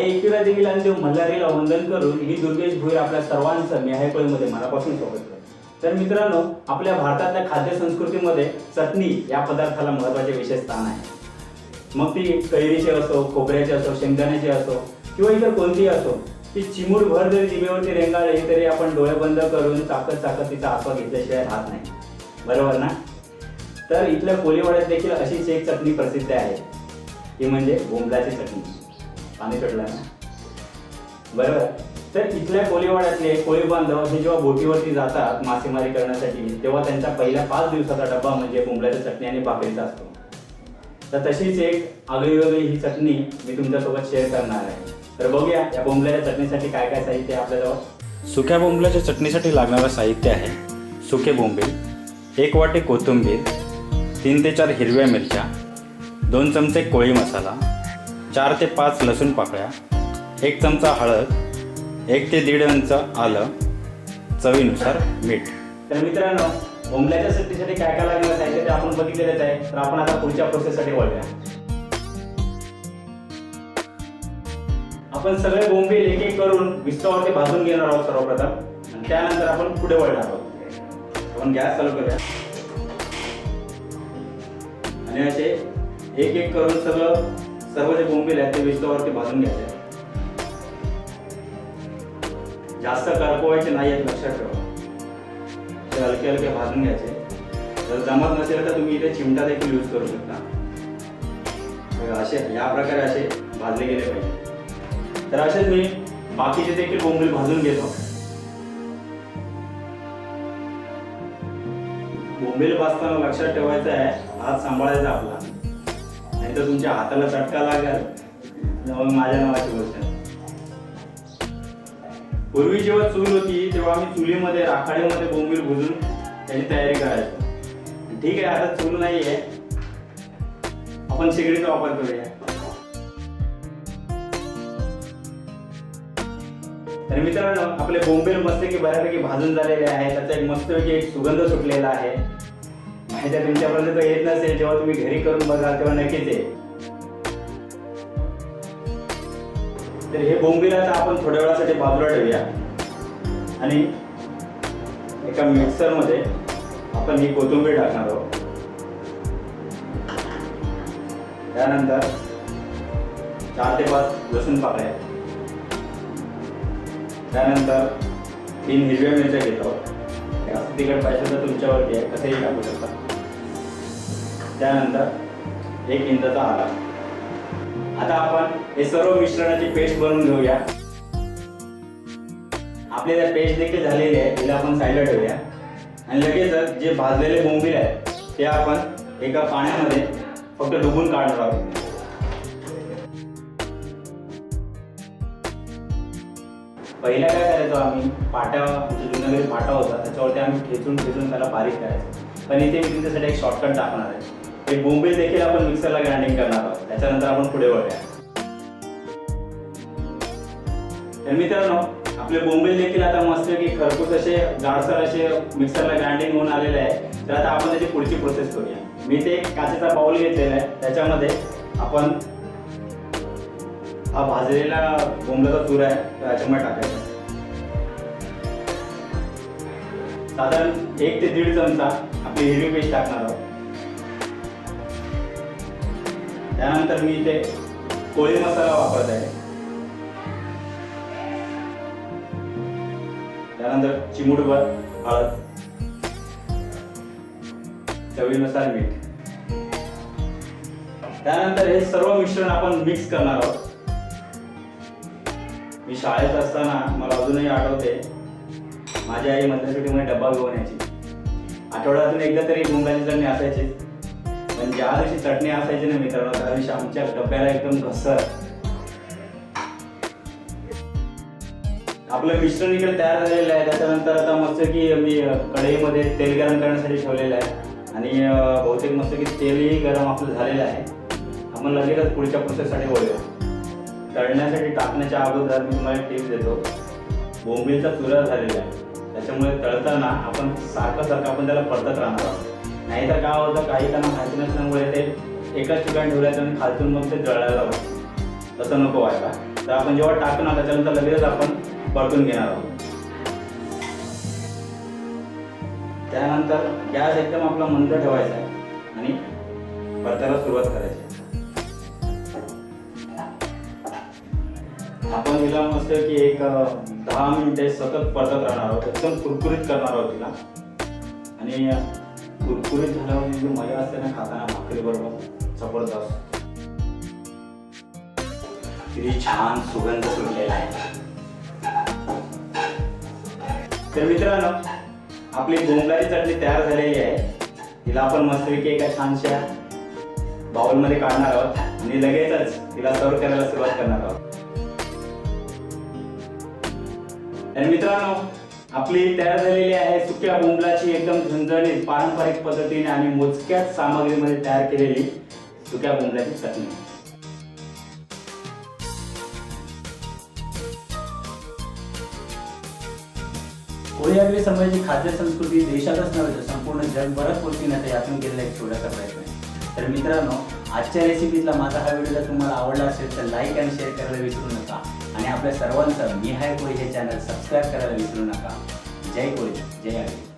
आई एकविरा देवील आणि देव मल्हारीला वंदन करून ही दुर्गेश भुईर आपल्या सर्वांचं मी आहे मनापासून स्वागत करतो. तर मित्रांनो आपल्या भारतातल्या खाद्य संस्कृतीमध्ये चटणी या पदार्थाला महत्त्वाचे विशेष स्थान आहे. मग ती कैरीची असो खोबऱ्याची असो शेंगदाण्याची असो किंवा इतर कोणतीही असो ती चिमूट भर जरी जिभेवरती रेंगाळली तरी आपण डोळे बंद करून चाकत चाकत तिचा आस्वाद घेतल्याशिवाय राहत नाही. बरोबर ना? तर इथल्या कोळीवाड्यात देखील अशीच एक चटणी प्रसिद्ध आहे. ती म्हणजे बोंबलाची चटणी. पाणी चढलं ना. बरोबर. तर इथल्या कोळीवाड्यातले कोळी बांधव हे जेव्हा बोटीवरती जातात मासेमारी करण्यासाठी तेव्हा त्यांचा पहिल्या पाच दिवसाचा डब्बा म्हणजे कोंबड्याच्या चटणी आणि भाकरीचा असतो. तर तशीच एक आगळीवेगळी ही चटणी मी तुमच्यासोबत शेअर करणार आहे. तर बघूया या बोंबल्याच्या चटणीसाठी काय काय साहित्य आहे आपल्याजवळ. सुक्या बोंबल्याच्या चटणीसाठी लागणारं साहित्य आहे सुके बोंबे एक वाटी कोथिंबीर तीन ते चार हिरव्या मिरच्या दोन चमचे कोळी मसाला चार ते पाच लसूण पाकळ्या एक चमचा हळद एक ते दीड इंच आलं चवीनुसार मीठ. तर मित्रांनो बोंबल्याच्या सुट्टीसाठी काय काय लागणार साहित्य ते आपण बघितलेलंच आहे. तर आपण आता पुढच्या प्रोसेससाठी वळूया. आपण सगळे बोंबे एक एक करून विस्तवावरती भाजून घेणार आहोत सर्वप्रथम. आणि त्यानंतर आपण पुढे वळणार आहोत. आपण गॅस चालू करूया. आणि असे एक एक करून सगळं सर्व जे बोंबील आहेत ते विस्तवावरती भाजून घ्यायचे. जास्त करपवायचे नाही आहेत लक्षात ठेवा. ते हलके हलके भाजून घ्यायचे. जर जमत नसेल तर तुम्ही इथे चिमटा देखील यूज करू शकता. असे या प्रकारे असे भाजले गेले पाहिजे. तर असेच मी बाकीचे देखील बोंबील भाजून घेतो. बोंबील भाजताना लक्षात ठेवायचं आहे हात सांभाळायचा आपला. नाही तर तुमच्या हाताला चटका लागेल. माझ्या नावाची गोष्ट पूर्वी जेव्हा चूल होती तेव्हा आम्ही चुलीमध्ये राखाडीमध्ये बोंबील भुजून त्याची तयारी करायचो. ठीक आहे आता चूल नाही आहे आपण शेगडीचा वापर करूया. तर मित्रांनो आपले बोंबील मस्तपैकी बऱ्यापैकी भाजून झालेले आहे. त्याचा एक मस्तपैकी एक सुगंध सुटलेला आहे. माहिती तुमच्यापर्यंत तो येत नसेल. जेव्हा तुम्ही घरी करून बघाल तेव्हा नक्कीच येईल. तर हे बोंबील आता आपण थोड्या वेळासाठी बाजूला ठेवूया. आणि एका मिक्सरमध्ये आपण ही कोथिंबीर टाकणार आहोत. त्यानंतर चार ते पाच लसूण पाकळ्या. त्यानंतर तीन हिरव्या मिरच्या घेतो आहोत. तिखट पाहिजे तर तुमच्यावरती आहे कसंही टाकू शकता. त्यानंतर एक इंचाचा आला. आता आपण हे सर्व मिश्रणाची पेस्ट बनवून घेऊया. आपले त्या पेस्ट देखील झालेली आहे तिला आपण साईडला ठेवूया. आणि लगेचच जे भाजलेले बोंबील आहेत ते आपण एका पाण्यामध्ये फक्त डुबून काढणार आहोत. पहिला काय करायचो आम्ही? पाट्या म्हणजे पाटा होता त्याच्यावरती आम्ही ठेचून ठेचून त्याला बारीक करायचो. पण इथे मी तुमच्यासाठी एक शॉर्टकट टाकणार आहे. एक बोंबील देखील आपण मिक्सरला ग्राइंडिंग करणार आहोत. त्याच्यानंतर आपण पुढे वळूया. तर मित्रांनो आपले बोंबे देखील आता मस्त की खरपूस असे जाडसर असे मिक्सरला ग्राइंडिंग होऊन आलेले आहे. तर आता आपण त्याची पुढची प्रोसेस करूया. मी ते काचेचा बाउल घेतलेला आहे. त्याच्यामध्ये आपण हा भाजलेला बोंबलाचा चूर आहे त्याच्यामुळे टाकायचा. साधारण एक ते दीड चमचा आपली हिरवी पेस्ट टाकणार आहोत. त्यानंतर मी इथे कोळी मसाला वापरत आहे. त्यानंतर चिमूटभर हळद चवीनुसार मीठ. त्यानंतर हे सर्व मिश्रण आपण मिक्स करणार आहोत. मी शाळेत असताना मला अजूनही आठवते माझी आई मध्यसाठी डब्बा घेऊन यायची. आठवड्यातून एकदा तरी मुंबईची चटणी असायची पण ज्या दिवशी चटणी असायची ना मित्रांनो त्या दिवशी आमच्या डब्याला एकदम घसर. आपलं मिश्रण इकडे तयार झालेलं आहे. त्याच्यानंतर आता मस्त की मी कढईमध्ये तेल गरम करण्यासाठी ठेवलेलं आहे. आणि बहुतेक मस्त की तेलही गरम आपलं झालेलं आहे. आपण लगेचच पुढच्या प्रोसेससाठी वळूया. तळण्यासाठी टाकण्याच्या अगोदर मी तुम्हाला टिप्स देतो. बोंबीलचा चुरा झालेला आहे. त्याच्यामुळे तळताना आपण सारखं सारखं आपण त्याला परतत राहणार आहोत. नाहीतर काय होतं काही त्यांना माहिती नसल्यामुळे ते एकाच ठिकाणी ठेवल्याचं आणि खालतून मग ते जळायला लागतं तसं नको व्हायला. तर आपण जेव्हा टाकू ना त्याच्यानंतर लगेचच आपण परतून घेणार आहोत. त्यानंतर गॅस एकदम आपला मंद ठेवायचा आहे आणि परतायला सुरुवात करायची आपण तिला मस्त की एक दहा मिनिटे सतत परतत राहणार आहोत. एकदम कुरकुरीत करणार आहोत तिला. आणि कुरकुरीत झाल्यावर जी मजा असते ना खाताना भाकरी बरोबर जबरदस्त. किती छान सुगंध सुटलेला आहे. तर मित्रांनो आपली बोंबलाची चटणी तयार झालेली आहे. तिला आपण मस्तपैकी एका छानशा बाउलमध्ये काढणार आहोत आणि लगेचच तिला सर्व करायला सुरुवात करणार आहोत. तर मित्रांनो आपली तयार झालेली आहे सुक्या बोंबलाची एकदम झणझणीत पारंपरिक पद्धतीने आणि मोजक्याच सामग्रीमध्ये तयार केलेली सुक्या बोंबलाची चटणी. कोळी समाजाची खाद्य संस्कृती देशातच नव्हे तर संपूर्ण जगभरात पोचविण्याचा यातून गेलेला एक छोटासा प्रयत्न आहे. तर मित्रांनो आजच्या रेसिपीतला माझा हा व्हिडिओ जर तुम्हाला आवडला असेल तर लाईक आणि शेअर करायला विसरू नका. आणि आपल्या सर्वांचं मी हाय कोळी हे चॅनल सबस्क्राईब करायला विसरू नका. जय कोळी जय आगरी